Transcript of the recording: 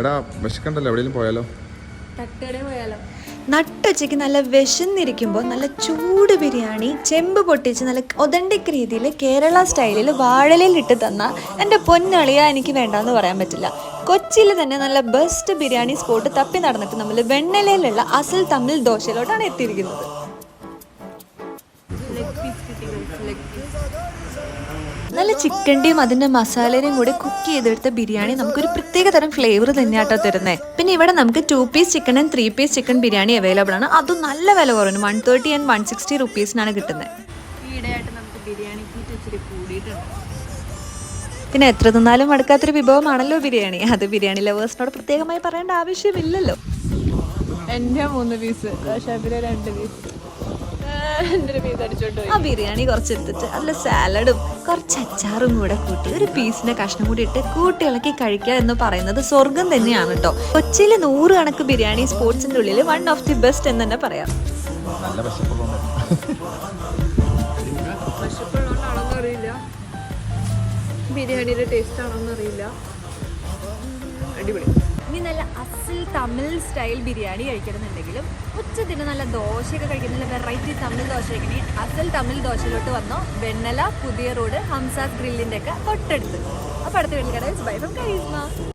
എടാ വിശക്കണ്ടല്ലോ എവിടെയെങ്കിലും പോയാലോ? തട്ടുകടയിൽ പോയാലോ? നട്ടുച്ചയ്ക്ക് നല്ല വിശന്നിരിക്കുമ്പോൾ നല്ല ചൂട് ബിരിയാണി ചെമ്പ് പൊട്ടിച്ച് നല്ല ഒതണ്ടിക് രീതിയിൽ കേരള സ്റ്റൈലിൽ വാഴലയിൽ ഇട്ട് തന്ന എന്റെ പൊന്നളിയ എനിക്ക് വേണ്ടാന്ന് പറയാൻ പറ്റില്ല. കൊച്ചിയിൽ തന്നെ നല്ല ബെസ്റ്റ് ബിരിയാണി സ്പോട്ട് തപ്പി നടന്നിട്ട് നമ്മൾ വെണ്ണലയിലുള്ള അസൽ തമിഴ് ദോശയിലോട്ടാണ് എത്തിയിരിക്കുന്നത്. നല്ല ചിക്കന്റെയും അതിന്റെ മസാലയുടെയും കൂടി കുക്ക് ചെയ്തെടുത്ത ബിരിയാണി നമുക്കൊരു പ്രത്യേക തരം ഫ്ലേവർ തന്നെയാട്ടോ തരുന്നത് പിന്നെ ഇവിടെ നമുക്ക് two piece chicken and three piece chicken biryani available ആണ്. അതും നല്ല വില കുറവാണ് one thirty and one sixty റുപ്പീസിനാണ് കിട്ടുന്നത്. ഈയിടെയായിട്ട് നമുക്ക് ബിരിയാണി കൂട്ടി ഇച്ചിരി കൂടിയിട്ടുണ്ട്. പിന്നെ എത്ര തിന്നാലും മടുക്കാത്തൊരു വിഭവമാണല്ലോ ബിരിയാണി. അത് ബിരിയാണി ലവേഴ്സിനോട് പ്രത്യേകമായി പറയേണ്ട ആവശ്യമില്ലല്ലോ. എന്റെ മൂന്ന് പീസ് ഷബിലെ രണ്ട് പീസ് ആ ബിരിയാണി കുറച്ച് എടുത്തിട്ട് അതിൽ സാലഡും കുറച്ച് അച്ചാറും കൂടെ കൂട്ടി ഒരു പീസിന്റെ കഷ്ണം കൂടി ഇട്ട് കൂട്ടിളക്കി കഴിക്കുക എന്ന് പറയുന്നത് സ്വർഗം തന്നെയാണ് കേട്ടോ. കൊച്ചിയിലെ നൂറ് കണക്ക് ബിരിയാണി സ്പോർട്സിന്റെ ഉള്ളിൽ വൺ ഓഫ് ദി ബെസ്റ്റ് എന്ന് തന്നെ പറയാം. നല്ല ബിരിയാണിയുടെ ടേസ്റ്റ് ആണോന്ന് അറിയില്ല. അടിപൊളി. ഇനി നല്ല അസിൽ തമിഴ് സ്റ്റൈൽ ബിരിയാണി കഴിക്കണമെന്നുണ്ടെങ്കിലും ഉച്ചത്തിന് നല്ല ദോശയൊക്കെ കഴിക്കുന്ന നല്ല വെറൈറ്റി തമിഴ് ദോശ കഴിക്കണേ അസൽ തമിഴ് ദോശയിലോട്ട് വന്നോ? വെണ്ണല പുതിയ റോഡ് ഹംസാസ് ഗ്രില്ലിന്റെ ഒക്കെ തൊട്ടടുത്ത്. അപ്പോൾ അടുത്ത വെള്ളിക്കട ബൈ ഫ്രം